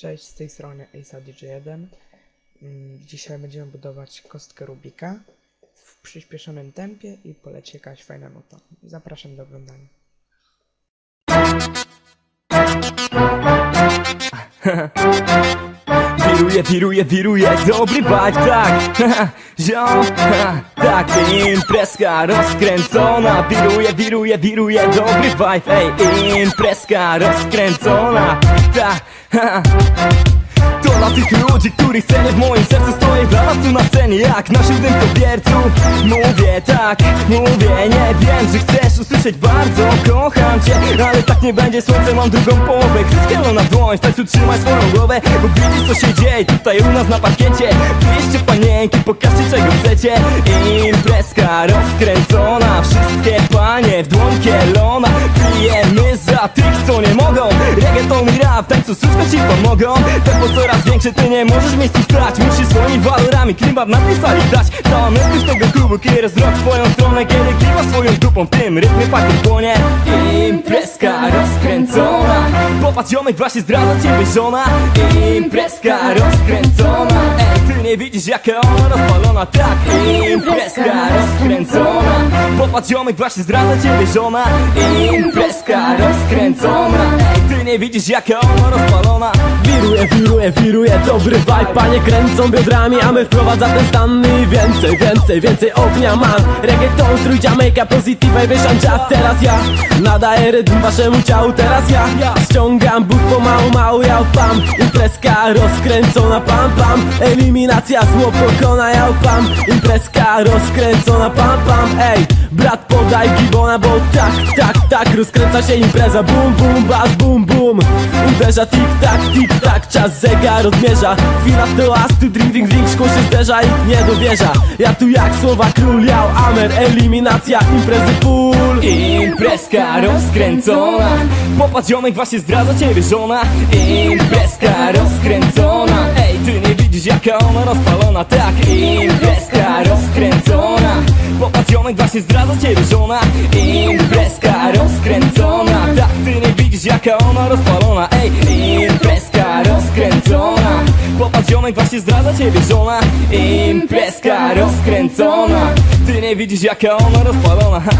Cześć, z tej strony Ace DJ1. Mm, Dzisiaj będziemy budować kostkę Rubika w przyspieszonym tempie i poleci jakaś fajna nuta. Zapraszam do oglądania. Wiruje, wiruje, wiruje, dobry vibe, tak Ziom, tak, imprezka rozkręcona Wiruje, wiruje, wiruje, dobry vibe, ej Imprezka rozkręcona, tak, To dla tych ludzi, których cenię w moim sercu Stoję dla was tu na scenie jak na siódmym kobiercu. Mówię tak, mówię nie Wiem, że chcesz usłyszeć bardzo Kocham cię, ale tak nie będzie Słońce mam drugą połowę. Chwyć na dłoń, w tańcu trzymaj swoją głowę Bo widzisz co się dzieje tutaj u nas na parkiecie. Bierzcie panienki, pokażcie czego chcecie. Imprezka rozkręcona Wszystkie panie w dłoń kielona. Pijemy za tych co nie mogą W tańcu służby ci pomogą Tempo coraz większe, ty nie możesz miejscu stać Musisz swoimi walorami klimat na tej sali dać. Cała męskość tego klubu kieruje wzrok twoją stronę. Kiedy klimasz swoją dupą, w tym rytmie pakiet płonie. Imprezka rozkręcona Popatrz ziomek, właśnie zdradza ciebie żona. Imprezka rozkręcona. Ej, ty nie widzisz jaka ona rozpalona. Tak, imprezka rozkręcona. Popatrz ziomek, właśnie zdradza ciebie żona. Imprezka rozkręcona. Ej, ty nie widzisz jaka ona rozpalona. Wiruje, wiruje, wiruje dobry vibe Panie kręcą biodrami, a my wprowadza ten stan I więcej, więcej, więcej ognia mam. Reggaeton, strój, Jamaica, positive, wysiądź Teraz ja nadaję rytm waszemu ciału Teraz ja ściągam but pomału, mały ja pam Imprezka rozkręcona, pam, pam. Eliminacja zło pokona, ja pam Imprezka rozkręcona, pam, pam. Ej, brat podaj gibona, bo tak, tak, tak Rozkręca się impreza, bum, bum, bas, bum, bum Uderza tik-tak, tik-tak, czas zegar odmierza. Chwila to astu, drink, drink, drink, szkło się zderza i nie dowierza. Ja tu jak słowa król, jał, amer, eliminacja, imprezy full. Imprezka rozkręcona. Popatrz ziomek, właśnie zdradza ciebie żona. Imprezka rozkręcona. Ej, ty nie widzisz jaka ona rozpalona? Tak, imprezka rozkręcona. Popatrz ziomek, właśnie zdradza ciebie żona. Imprezka rozkręcona. Tak, ty nie widzisz jaka ona rozpalona Ej, imprezka rozkręcona. Popatrz ziomek, właśnie zdradza ciebie żona. Imprezka rozkręcona. Ty nie widzisz jaka ona rozpalona ha.